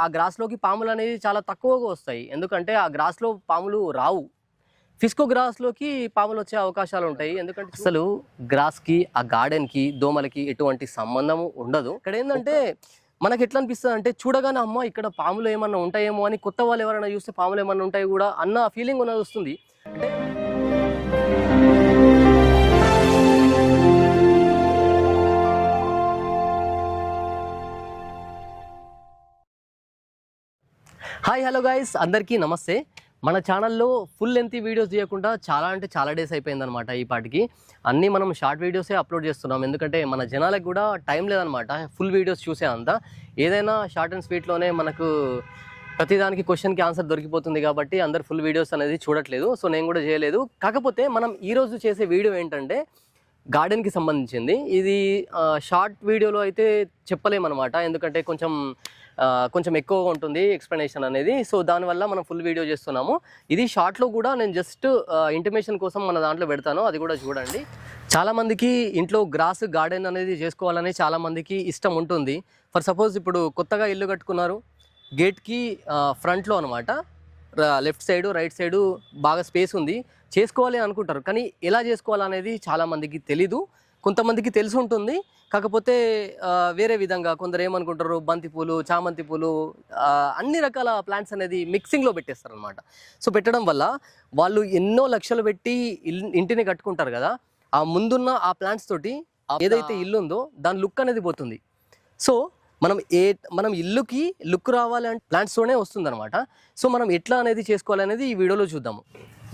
ఆ గ్రాస్లోకి పాములు అనేది చాలా తక్కువగా వస్తాయి. ఎందుకంటే ఆ గ్రాస్లో పాములు రావు. ఫిస్కో గ్రాస్లోకి పాములు వచ్చే అవకాశాలు ఉంటాయి. ఎందుకంటే అసలు గ్రాస్కి ఆ గార్డెన్కి దోమలకి ఎటువంటి సంబంధము ఉండదు. ఇక్కడ ఏంటంటే మనకి ఎట్లా అనిపిస్తుంది అంటే చూడగానే అమ్మ ఇక్కడ పాములు ఏమన్నా ఉంటాయేమో అని కొత్త వాళ్ళు ఎవరైనా చూస్తే పాములు ఏమన్నా ఉంటాయి కూడా అన్న ఫీలింగ్ ఉన్నది వస్తుంది. అంటే హాయ్ హలో గైస్ అందరికీ నమస్తే. మన ఛానల్లో ఫుల్ లెంత్ వీడియోస్ చేయకుండా చాలా అంటే చాలా డేస్ అయిపోయిందనమాట ఈ పాటికి. అన్నీ మనం షార్ట్ వీడియోసే అప్లోడ్ చేస్తున్నాం. ఎందుకంటే మన జనాలకు కూడా టైం లేదనమాట ఫుల్ వీడియోస్ చూసే అంత. ఏదైనా షార్ట్ అండ్ స్వీట్లోనే మనకు ప్రతిదానికి క్వశ్చన్కి ఆన్సర్ దొరికిపోతుంది కాబట్టి అందరు ఫుల్ వీడియోస్ అనేది చూడట్లేదు. సో నేను కూడా చేయలేదు. కాకపోతే మనం ఈరోజు చేసే వీడియో ఏంటంటే గార్డెన్కి సంబంధించింది. ఇది షార్ట్ వీడియోలో అయితే చెప్పలేమన్నమాట. ఎందుకంటే కొంచెం కొంచెం ఎక్కువగా ఉంటుంది ఎక్స్ప్లెనేషన్ అనేది. సో దానివల్ల మనం ఫుల్ వీడియో చేస్తున్నాము. ఇది షార్ట్లో కూడా నేను జస్ట్ ఇంటిమేషన్ కోసం మన దాంట్లో పెడతాను. అది కూడా చూడండి. చాలామందికి ఇంట్లో గ్రాస్ గార్డెన్ అనేది చేసుకోవాలని చాలామందికి ఇష్టం ఉంటుంది. ఫర్ సపోజ్ ఇప్పుడు కొత్తగా ఇల్లు కట్టుకున్నారు. గేట్కి ఫ్రంట్లో అనమాట లెఫ్ట్ సైడు రైట్ సైడు బాగా స్పేస్ ఉంది. చేసుకోవాలి అనుకుంటారు. కానీ ఎలా చేసుకోవాలనేది చాలామందికి తెలీదు. కొంతమందికి తెలిసి ఉంటుంది కాకపోతే వేరే విధంగా కొందరు ఏమనుకుంటారు? బంతి పూలు చామంతి పూలు అన్ని రకాల ప్లాంట్స్ అనేది మిక్సింగ్లో పెట్టేస్తారు అనమాట సో పెట్టడం వల్ల వాళ్ళు ఎన్నో లక్షలు పెట్టి ఇంటిని కట్టుకుంటారు కదా. ఆ ముందున్న ఆ ప్లాంట్స్ తోటి ఏదైతే ఇల్లు ఉందో దాని లుక్ అనేది పోతుంది. సో మనం ఏ మనం ఇల్లుకి లుక్ రావాలి అంటే ప్లాంట్స్తోనే వస్తుందన్నమాట. సో మనం ఎట్లా అనేది చేసుకోవాలి అనేది ఈ వీడియోలో చూద్దాము.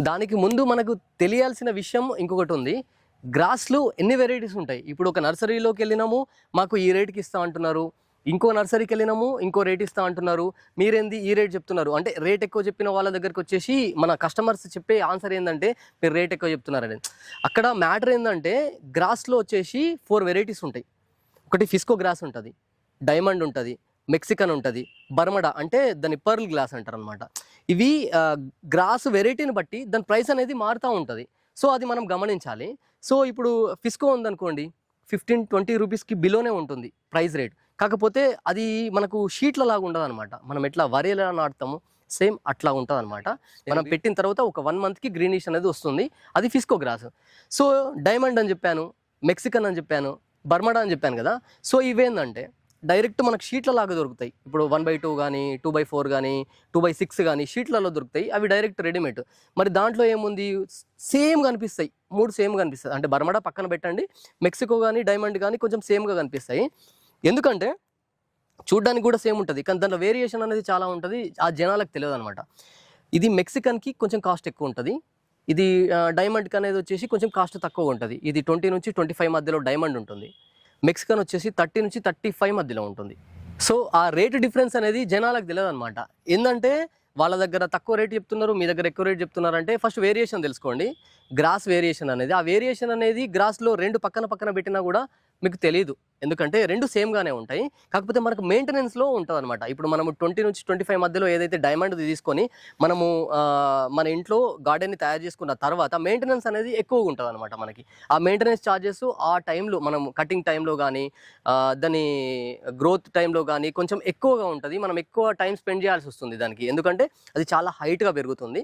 దానికి ముందు మనకు తెలియాల్సిన విషయం ఇంకొకటి ఉంది. గ్రాస్లు ఎన్ని వెరైటీస్ ఉంటాయి? ఇప్పుడు ఒక నర్సరీలోకి వెళ్ళినాము మాకు ఈ రేట్కి ఇస్తా అంటున్నారు. ఇంకో నర్సరీకి వెళ్ళినాము ఇంకో రేట్ ఇస్తా అంటున్నారు. మీరేంది ఈ రేట్ చెప్తున్నారు? అంటే రేట్ ఎక్కువ చెప్పిన వాళ్ళ దగ్గరికి వచ్చేసి మన కస్టమర్స్ చెప్పే ఆన్సర్ ఏంటంటే మీరు రేట్ ఎక్కువ చెప్తున్నారని. అక్కడ మ్యాటర్ ఏంటంటే గ్రాస్లో వచ్చేసి ఫోర్ వెరైటీస్ ఉంటాయి. ఒకటి ఫిస్కో గ్రాస్ ఉంటుంది డైమండ్ ఉంటుంది మెక్సికన్ ఉంటుంది బర్మడా అంటే దాని పర్ల్ గ్లాస్ అంటారు అనమాట ఇవి గ్రాస్ వెరైటీని బట్టి దాని ప్రైస్ అనేది మారుతూ ఉంటుంది. సో అది మనం గమనించాలి. సో ఇప్పుడు ఫిస్కో ఉందనుకోండి ఫిఫ్టీన్ ట్వంటీ రూపీస్కి బిలోనే ఉంటుంది ప్రైస్ రేట్. కాకపోతే అది మనకు షీట్ల లాగా ఉండదు అనమాట మనం ఎట్లా వరి ఎలా నాటుతామో సేమ్ అట్లా ఉంటుంది అనమాట మనం పెట్టిన తర్వాత ఒక వన్ మంత్కి గ్రీనిష్ అనేది వస్తుంది. అది ఫిస్కో గ్రాస్. సో డైమండ్ అని చెప్పాను మెక్సికన్ అని చెప్పాను బర్మడా అని చెప్పాను కదా. సో ఇవేందంటే డైరెక్ట్ మనకు షీట్ల లాగా దొరుకుతాయి. ఇప్పుడు వన్ బై టూ కానీ టూ బై ఫోర్ కానీ టూ బై సిక్స్ కానీ షీట్లలో దొరుకుతాయి. అవి డైరెక్ట్ రెడీమేడ్. మరి దాంట్లో ఏముంది? సేమ్ కనిపిస్తాయి. మూడు సేమ్ కనిపిస్తాయి. అంటే బర్మడా పక్కన పెట్టండి. మెక్సికో కానీ డైమండ్ కానీ కొంచెం సేమ్గా కనిపిస్తాయి. ఎందుకంటే చూడ్డానికి కూడా సేమ్ ఉంటుంది. కానీ దాంట్లో వేరియేషన్ అనేది చాలా ఉంటుంది. ఆ జనాలకు తెలియదు అనమాట ఇది మెక్సికన్కి కొంచెం కాస్ట్ ఎక్కువ ఉంటుంది. ఇది డైమండ్కి అనేది వచ్చేసి కొంచెం కాస్ట్ తక్కువ ఉంటుంది. ఇది ట్వంటీ నుంచి ట్వంటీ ఫైవ్ మధ్యలో డైమండ్ ఉంటుంది. మెక్సికన్ వచ్చేసి థర్టీ నుంచి థర్టీ ఫైవ్ మధ్యలో ఉంటుంది. సో ఆ రేట్ డిఫరెన్స్ అనేది జనాలకు తెలియదు అనమాట ఏంటంటే వాళ్ళ దగ్గర తక్కువ రేట్ చెప్తున్నారు మీ దగ్గర ఎక్కువ రేట్ చెప్తున్నారు అంటే ఫస్ట్ వేరియేషన్ తెలుసుకోండి. గ్రాస్ వేరియేషన్ అనేది ఆ వేరియేషన్ అనేది గ్రాస్లో రెండు పక్కన పక్కన పెట్టినా కూడా మీకు తెలియదు ఎందుకంటే రెండు సేమ్గానే ఉంటాయి. కాకపోతే మనకు మెయింటెనెన్స్లో ఉంటుంది అనమాట ఇప్పుడు మనము ట్వంటీ నుంచి ట్వంటీ ఫైవ్ మధ్యలో ఏదైతే డైమండ్ తీసుకొని మనము మన ఇంట్లో గార్డెన్ని తయారు చేసుకున్న తర్వాత మెయింటెనెన్స్ అనేది ఎక్కువగా ఉంటుంది అనమాట మనకి. ఆ మెయింటెనెన్స్ ఛార్జెస్ ఆ టైంలో మనం కటింగ్ టైంలో కానీ దాని గ్రోత్ టైంలో కానీ కొంచెం ఎక్కువగా ఉంటుంది. మనం ఎక్కువ టైం స్పెండ్ చేయాల్సి వస్తుంది దానికి. ఎందుకంటే అది చాలా హైట్గా పెరుగుతుంది.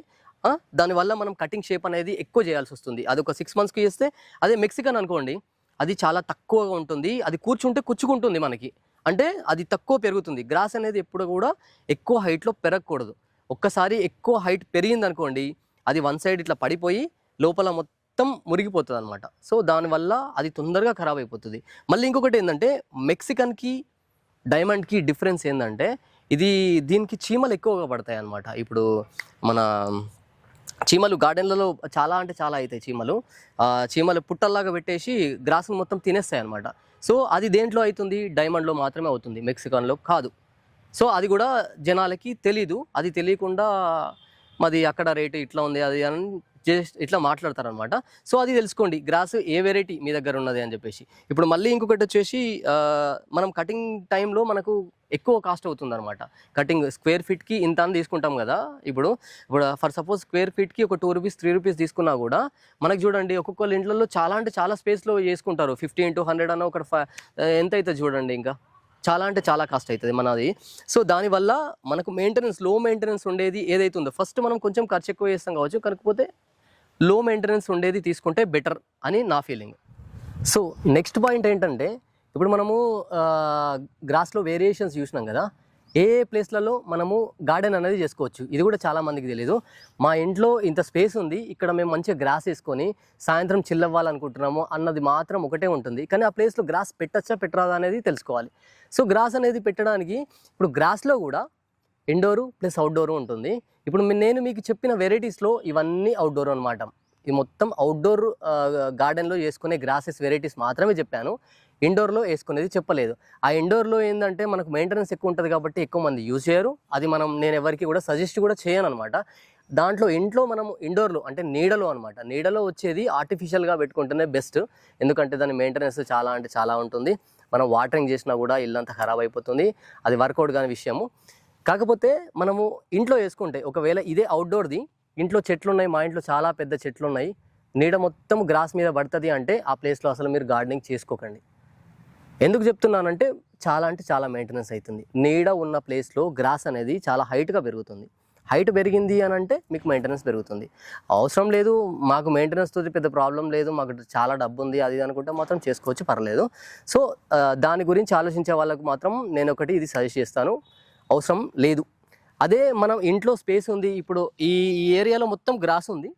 దానివల్ల మనం కటింగ్ షేప్ అనేది ఎక్కువ చేయాల్సి వస్తుంది. అది ఒక సిక్స్ మంత్స్కి చేస్తే అదే మెక్సికన్ అనుకోండి. అది చాలా తక్కువగా ఉంటుంది. అది కూర్చుంటే కుచ్చుకుంటుంది మనకి. అంటే అది తక్కువ పెరుగుతుంది. గ్రాస్ అనేది ఎప్పుడు కూడా ఎక్కువ హైట్లో పెరగకూడదు. ఒక్కసారి ఎక్కువ హైట్ పెరిగింది అనుకోండి అది వన్ సైడ్ ఇట్లా పడిపోయి లోపల మొత్తం మురిగిపోతుంది అనమాట సో దానివల్ల అది తొందరగా ఖరాబ్ అయిపోతుంది. మళ్ళీ ఇంకొకటి ఏంటంటే మెక్సికన్కి డైమండ్కి డిఫరెన్స్ ఏంటంటే ఇది దీనికి చీమలు ఎక్కువగా పడతాయి అన్నమాట ఇప్పుడు మన చీమలు గార్డెన్లలో చాలా అంటే చాలా అవుతాయి చీమలు. చీమలు పుట్టల్లాగా పెట్టేసి గ్రాసులు మొత్తం తినేస్తాయి అనమాట సో అది దేంట్లో అవుతుంది? డైమండ్లో మాత్రమే అవుతుంది మెక్సికన్లో కాదు. సో అది కూడా జనాలకి తెలీదు. అది తెలియకుండా మాది అక్కడ రేటు ఇట్లా ఉంది అది అని జస్ట్ ఇట్లా మాట్లాడతారనమాట సో అది తెలుసుకోండి గ్రాస్ ఏ వెరైటీ మీ దగ్గర ఉన్నది అని చెప్పేసి. ఇప్పుడు మళ్ళీ ఇంకొకటి వచ్చేసి మనం కటింగ్ టైంలో మనకు ఎక్కువ కాస్ట్ అవుతుంది అనమాట కటింగ్ స్క్వేర్ ఫీట్కి ఇంత అని తీసుకుంటాం కదా. ఇప్పుడు ఇప్పుడు ఫర్ సపోజ్ స్క్వేర్ ఫీట్కి ఒక టూ రూపీస్ త్రీ రూపీస్ తీసుకున్నా కూడా మనకు చూడండి ఒక్కొక్కళ్ళ ఇంట్లో చాలా అంటే చాలా స్పేస్లో చేసుకుంటారు. ఫిఫ్టీ ఇంటూ హండ్రెడ్ అన్న ఒక ఫ- ఎంత అవుతుంది చూడండి ఇంకా. చాలా అంటే చాలా కాస్ట్ అవుతుంది మనది. సో దానివల్ల మనకు మెయింటెనెన్స్లో మెయింటెనెన్స్ ఉండేది ఏదైతే ఉందో ఫస్ట్ మనం కొంచెం ఖర్చు ఎక్కువ చేస్తాం కావచ్చు కాకపోతే లో మెయింటెనెన్స్ ఉండేది తీసుకుంటే బెటర్ అని నా ఫీలింగ్ సో నెక్స్ట్ పాయింట్ ఏంటంటే ఇప్పుడు మనము గ్రాస్లో వేరియేషన్స్ చూసినాం కదా ఏ ఏ ప్లేస్లలో మనము గార్డెన్ అనేది చేసుకోవచ్చు? ఇది కూడా చాలా మందికి తెలియదు మా ఇంట్లో ఇంత స్పేస్ ఉంది ఇక్కడ మేము మంచిగా గ్రాస్ వేసుకొని సాయంత్రం చిల్లవ్వాలనుకుంటున్నాము అన్నది మాత్రం ఒకటే ఉంటుంది. కానీ ఆ ప్లేస్లో గ్రాస్ పెట్టచ్చా పెట్టరాదా అనేది తెలుసుకోవాలి. సో గ్రాస్ అనేది పెట్టడానికి ఇప్పుడు గ్రాస్లో కూడా ఇండోరు ప్లస్ అవుట్డోరు ఉంటుంది. ఇప్పుడు నేను మీకు చెప్పిన వెరైటీస్లో ఇవన్నీ అవుట్డోర్ అనమాట ఇది మొత్తం అవుట్డోర్ గార్డెన్లో చేసుకునే గ్రాసెస్ వెరైటీస్ మాత్రమే చెప్పాను. ఇండోర్లో వేసుకునేది చెప్పలేదు. ఆ ఇండోర్లో ఏంటంటే మనకు మెయింటెనెన్స్ ఎక్కువ ఉంటుంది కాబట్టి ఎక్కువ మంది యూజ్ చేయరు. అది మనం నేను ఎవరికి కూడా సజెస్ట్ కూడా చేయను అనమాట దాంట్లో ఇంట్లో మనం ఇండోర్లో అంటే నీడలో అనమాట. నీడలో వచ్చేది ఆర్టిఫిషియల్గా పెట్టుకుంటేనే బెస్ట్ ఎందుకంటే దాని మెయింటెనెన్స్ చాలా అంటే చాలా ఉంటుంది. మనం వాటరింగ్ చేసినా కూడా ఇల్లంతా ఖరాబ్ అయిపోతుంది. అది వర్కౌట్ కాని విషయము. కాకపోతే మనము ఇంట్లో వేసుకుంటే ఒకవేళ ఇదే అవుట్డోర్ది ఇంట్లో చెట్లు ఉన్నాయి మా ఇంట్లో చాలా పెద్ద చెట్లు ఉన్నాయి నీడ మొత్తం గ్రాస్ మీద పడుతుంది అంటే ఆ ప్లేస్లో అసలు మీరు గార్డెనింగ్ చేసుకోకండి. ఎందుకు చెప్తున్నానంటే చాలా అంటే చాలా మెయింటెనెన్స్ అవుతుంది. నీడ ఉన్న ప్లేస్లో గ్రాస్ అనేది చాలా హైట్గా పెరుగుతుంది. హైట్ పెరిగింది అని అంటే మీకు మెయింటెనెన్స్ పెరుగుతుంది. అవసరం లేదు మాకు మెయింటెనెన్స్ పెద్ద ప్రాబ్లం లేదు మాకు చాలా డబ్బు ఉంది అది ఇది అనుకుంటే మాత్రం చేసుకోవచ్చు పర్లేదు. సో దాని గురించి ఆలోచించే వాళ్ళకు మాత్రం నేను ఒకటి ఇది సజెస్ట్ చేస్తాను. అవసరం లేదు. అదే మనం ఇంట్లో స్పేస్ ఉంది ఇప్పుడు ఈ ఏరియాలో మొత్తం గ్రాస్ ఉంది.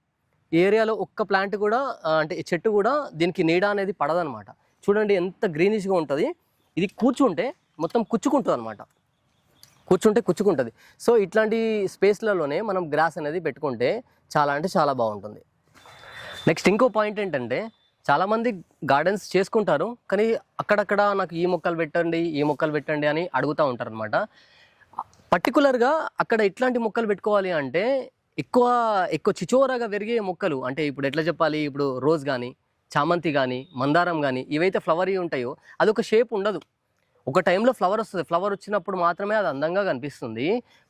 ఈ ఏరియాలో ఒక్క ప్లాంట్ కూడా అంటే చెట్టు కూడా దీనికి నీడ అనేది పడదనమాట చూడండి ఎంత గ్రీనిష్గా ఉంటుంది. ఇది కూర్చుంటే మొత్తం కుచ్చుకుంటుంది అనమాట కూర్చుంటే కుచ్చుకుంటుంది. సో ఇట్లాంటి స్పేస్లలోనే మనం గ్రాస్ అనేది పెట్టుకుంటే చాలా అంటే చాలా బాగుంటుంది. నెక్స్ట్ ఇంకో పాయింట్ ఏంటంటే చాలామంది గార్డెన్స్ చేసుకుంటారు కానీ అక్కడక్కడ నాకు ఈ మొక్కలు పెట్టండి ఈ మొక్కలు పెట్టండి అని అడుగుతూ ఉంటారు అనమాట పర్టికులర్గా అక్కడ ఇట్లాంటి మొక్కలు పెట్టుకోవాలి అంటే ఎక్కువ ఎక్కువ చిచోరగా పెరిగే మొక్కలు అంటే ఇప్పుడు ఎట్లా చెప్పాలి ఇప్పుడు రోజ్ కానీ చామంతి కానీ మందారం కానీ ఇవైతే ఫ్లవర్ ఉంటాయో అది ఒక షేప్ ఉండదు. ఒక టైంలో ఫ్లవర్ వస్తుంది. ఫ్లవర్ వచ్చినప్పుడు మాత్రమే అది అందంగా కనిపిస్తుంది.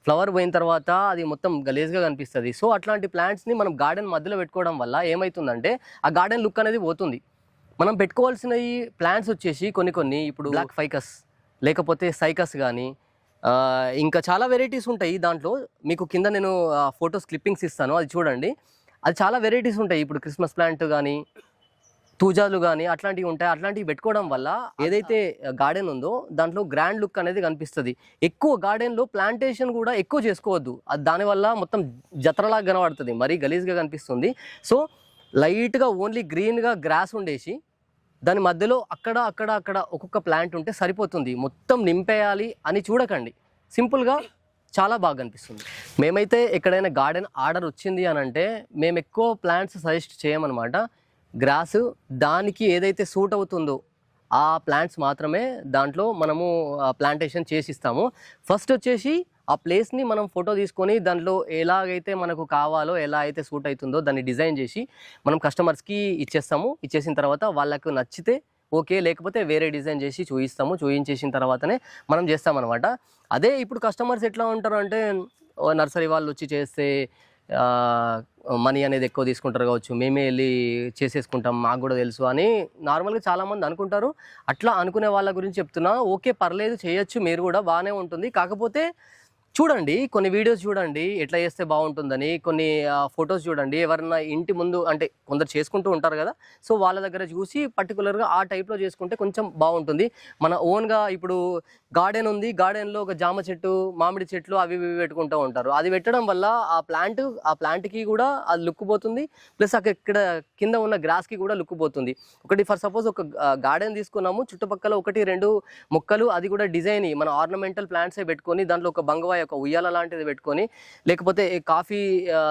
ఫ్లవర్ పోయిన తర్వాత అది మొత్తం గలీజ్గా కనిపిస్తుంది. సో అట్లాంటి ప్లాంట్స్ని మనం గార్డెన్ మధ్యలో పెట్టుకోవడం వల్ల ఏమవుతుందంటే ఆ గార్డెన్ లుక్ అనేది పోతుంది. మనం పెట్టుకోవాల్సిన ఈ ప్లాంట్స్ వచ్చేసి కొన్ని కొన్ని ఇప్పుడు బ్లాక్ ఫైకస్ లేకపోతే సైకస్ కానీ ఇంకా చాలా వెరైటీస్ ఉంటాయి దాంట్లో. మీకు కింద నేను ఫొటోస్ క్లిప్పింగ్స్ ఇస్తాను. అది చూడండి. అది చాలా వెరైటీస్ ఉంటాయి. ఇప్పుడు క్రిస్మస్ ప్లాంట్ కానీ తూజాలు కానీ అట్లాంటివి ఉంటాయి. అట్లాంటివి పెట్టుకోవడం వల్ల ఏదైతే గార్డెన్ ఉందో దాంట్లో గ్రాండ్ లుక్ అనేది కనిపిస్తుంది. ఎక్కువ గార్డెన్లో ప్లాంటేషన్ కూడా ఎక్కువ చేసుకోవద్దు. అది దానివల్ల మొత్తం జత్రలాగా కనబడుతుంది. మరీ గలీజ్గా కనిపిస్తుంది. సో లైట్గా ఓన్లీ గ్రీన్గా గ్రాస్ ఉండేసి దాని మధ్యలో అక్కడ అక్కడ అక్కడ ఒక్కొక్క ప్లాంట్ ఉంటే సరిపోతుంది. మొత్తం నింపేయాలి అని చూడకండి. సింపుల్గా చాలా బాగా అనిపిస్తుంది మేమైతే ఎక్కడైనా గార్డెన్ ఆర్డర్ వచ్చింది అని అంటే మేము ఎక్కువ ప్లాంట్స్ సజెస్ట్ చేయమన్నమాట. గ్రాస్ దానికి ఏదైతే సూట్ అవుతుందో ఆ ప్లాంట్స్ మాత్రమే దాంట్లో మనము ప్లాంటేషన్ చేసి ఇస్తాము ఫస్ట్ వచ్చేసి ఆ ప్లేస్ని మనం ఫోటో తీసుకొని దాంట్లో ఎలాగైతే మనకు కావాలో ఎలా అయితే సూట్ అవుతుందో దాన్ని డిజైన్ చేసి మనం కస్టమర్స్కి ఇచ్చేస్తాము. ఇచ్చేసిన తర్వాత వాళ్ళకు నచ్చితే ఓకే లేకపోతే వేరే డిజైన్ చేసి చూపిస్తాము చూపించేసిన తర్వాతనే మనం చేస్తామన్నమాట. అదే ఇప్పుడు కస్టమర్స్ ఎట్లా ఉంటారు అంటే నర్సరీ వాళ్ళు వచ్చి చేస్తే మనీ అనేది ఎక్కువ తీసుకుంటారు కావచ్చు మేమే వెళ్ళి చేసేసుకుంటాం మాకు కూడా తెలుసు అని నార్మల్గా చాలామంది అనుకుంటారు. అట్లా అనుకునే వాళ్ళ గురించి చెప్తున్నా ఓకే పర్లేదు చేయొచ్చు మీరు కూడా బాగానే ఉంటుంది. కాకపోతే చూడండి కొన్ని వీడియోస్ చూడండి ఎట్లా చేస్తే బాగుంటుందని కొన్ని ఫొటోస్ చూడండి. ఎవరన్నా ఇంటి ముందు అంటే కొందరు చేసుకుంటూ ఉంటారు కదా సో వాళ్ళ దగ్గర చూసి పర్టికులర్గా ఆ టైప్లో చేసుకుంటే కొంచెం బాగుంటుంది. మన ఓన్గా ఇప్పుడు గార్డెన్ ఉంది గార్డెన్లో ఒక జామ చెట్టు మామిడి చెట్లు అవి ఇవి పెట్టుకుంటూ ఉంటారు. అది పెట్టడం వల్ల ఆ ప్లాంట్ ఆ ప్లాంట్కి కూడా అది లుక్ పోతుంది ప్లస్ అక్కడ ఇక్కడ కింద ఉన్న గ్రాస్కి కూడా లుక్ పోతుంది. ఒకటి ఫర్ సపోజ్ ఒక గార్డెన్ తీసుకున్నాము చుట్టుపక్కల ఒకటి రెండు మొక్కలు అది కూడా డిజైన్ మన ఆర్నమెంటల్ ప్లాంట్సే పెట్టుకొని దాంట్లో ఒక బంగవాయ ఒక ఉయ్యాల లాంటిది పెట్టుకొని లేకపోతే కాఫీ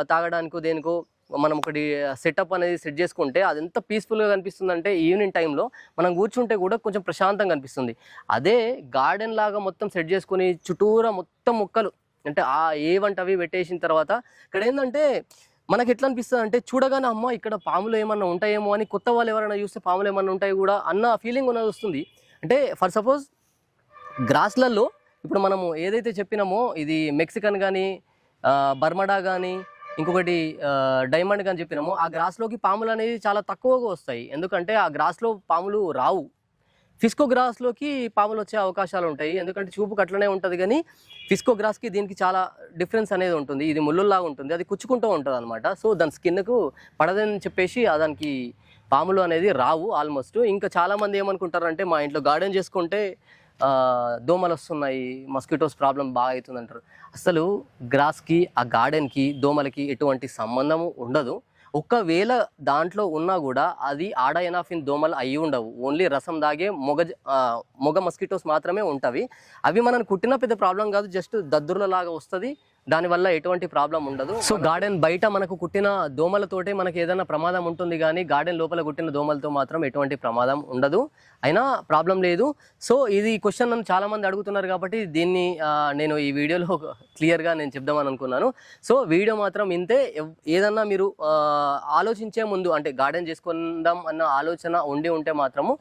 తాగడానికో దేనికో మనం ఒకటి సెటప్ అనేది సెట్ చేసుకుంటే అది ఎంత పీస్ఫుల్గా కనిపిస్తుంది అంటే ఈవినింగ్ టైంలో మనం కూర్చుంటే కూడా కొంచెం ప్రశాంతంగా కనిపిస్తుంది అదే గార్డెన్ లాగా మొత్తం సెట్ చేసుకొని చుట్టూరా మొత్తం మొక్కలు అంటే ఆ ఏవంటవి పెట్టేసిన తర్వాత ఇక్కడ ఏంటంటే మనకి ఎట్లా అనిపిస్తుంది అంటే చూడగానే అమ్మ ఇక్కడ పాములు ఏమన్నా ఉంటాయేమో అని కొత్త వాళ్ళు ఎవరైనా చూస్తే పాములు ఏమన్నా ఉంటాయి కూడా అన్న ఫీలింగ్ ఉన్నది వస్తుంది. అంటే ఫర్ సపోజ్ గ్రాస్లలో ఇప్పుడు మనము ఏదైతే చెప్పినామో ఇది మెక్సికన్ కానీ బర్మడా కానీ ఇంకొకటి డైమండ్ కానీ చెప్పినామో ఆ గ్రాస్లోకి పాములు అనేది చాలా తక్కువగా వస్తాయి. ఎందుకంటే ఆ గ్రాస్లో పాములు రావు. ఫిస్కో గ్రాస్లోకి పాములు వచ్చే అవకాశాలు ఉంటాయి. ఎందుకంటే చూపుకు అట్లనే ఉంటుంది కానీ ఫిస్కో గ్రాస్కి దీనికి చాలా డిఫరెన్స్ అనేది ఉంటుంది. ఇది ముళ్ళులాగా ఉంటుంది. అది కుచ్చుకుంటూ ఉంటుంది అనమాట సో దాని స్కిన్కు పడదని చెప్పేసి దానికి పాములు అనేది రావు ఆల్మోస్ట్. ఇంకా చాలామంది ఏమనుకుంటారంటే మా ఇంట్లో గార్డెన్ చేసుకుంటే దోమలు వస్తున్నాయి మస్కిటోస్ ప్రాబ్లం బాగా అవుతుంది అంటారు అసలు గ్రాస్కి ఆ గార్డెన్కి దోమలకి ఎటువంటి సంబంధము ఉండదు. ఒకవేళ దాంట్లో ఉన్నా కూడా అది ఆడ ఎనాఫిన్ దోమలు అయి ఉండవు. ఓన్లీ రసం దాగే మొగ మొగ మస్కిటోస్ మాత్రమే ఉంటవి. అవి మనం కుట్టిన పెద్ద ప్రాబ్లం కాదు జస్ట్ దద్దుర్ల లాగా వస్తుంది. దానివల్ల ఎటువంటి ప్రాబ్లం ఉండదు. సో గార్డెన్ బయట మనకు కుట్టిన దోమలతోటే మనకి ఏదైనా ప్రమాదం ఉంటుంది కానీ గార్డెన్ లోపల కుట్టిన దోమలతో మాత్రం ఎటువంటి ప్రమాదం ఉండదు. అయినా ప్రాబ్లం లేదు. సో ఇది క్వశ్చన్ నన్ను చాలా మంది అడుగుతున్నారు కాబట్టి దీన్ని నేను ఈ వీడియోలో క్లియర్గా నేను చెప్దామని అనుకున్నాను. సో వీడియో మాత్రం ఇంతే. ఏదన్నా మీరు ఆలోచించే ముందు అంటే గార్డెన్ చేసుకుందాం అన్న ఆలోచన ఉండి ఉంటే మాత్రము.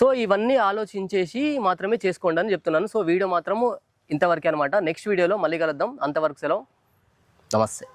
సో ఇవన్నీ ఆలోచించేసి మాత్రమే చేసుకోండి అని చెప్తున్నాను. సో వీడియో మాత్రము ఇంతవరకే అనమాట నెక్స్ట్ వీడియోలో మళ్ళీ కలుద్దాం. అంతవరకు సెలవు. నమస్తే.